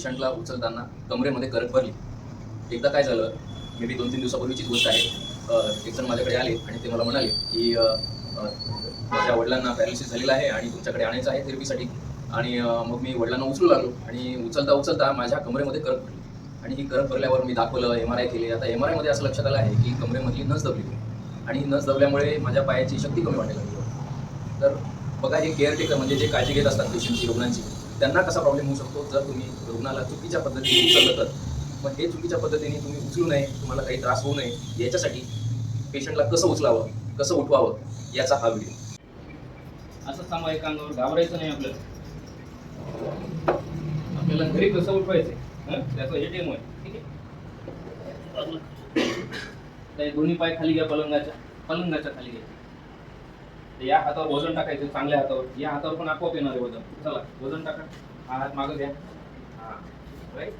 पेशंटला उचलताना कमरेमध्ये गरज भरली. एकदा काय झालं मे बी दोन तीन दिवसापूर्वीचीच गोष्ट आहे एक जण माझ्याकडे आले आणि ते मला म्हणाले की माझ्या वडिलांना पॅरालिसिस झालेला आहे आणि तुमच्याकडे आणायचं आहे थेरपीसाठी आणि मग मी वडिलांना उचलू लागलो आणि उचलता उचलता माझ्या कमरेमध्ये करत भरली. आणि ही करत भरल्यावर मी दाखवलं एम आर आय केली. आता एम आर आयमध्ये असं लक्षात आलं आहे की कमरेमधली नस दबली आणि ही नस दबल्यामुळे माझ्या पायाची शक्ती कमी वाटायला लागली. होती. तर बघा हे केअरटेकर म्हणजे जे काळजी घेत असतात पेशंटची रुग्णांची त्यांना कसा प्रॉब्लेम होऊ शकतो? जर तुम्ही रुग्णाला चुकीच्या पद्धतीने उचललं तर? मग हे चुकीच्या पद्धतीने तुम्ही उचलू नये तुम्हाला काही त्रास होऊ नये याच्यासाठी पेशंटला कसं उचलावं कसं उठवावं याचा हा व्हिडिओ असं सामायिक अंगावर घाबरायचं नाही आपल्याला. आपल्याला घरी कसं उठवायचं? हं? त्याचं हे डेमो आहे ठीक आहे? हे दोन्ही पाय खाली घ्या पलंगाच्या. पलंगाच्या खाली घ्या. या हातावर वजन टाकायचं चांगल्या हातावर. या हातावर पण आपोआप येणार आहे वजन. चला वजन टाका. हा हात मागं घ्या. हा. राईट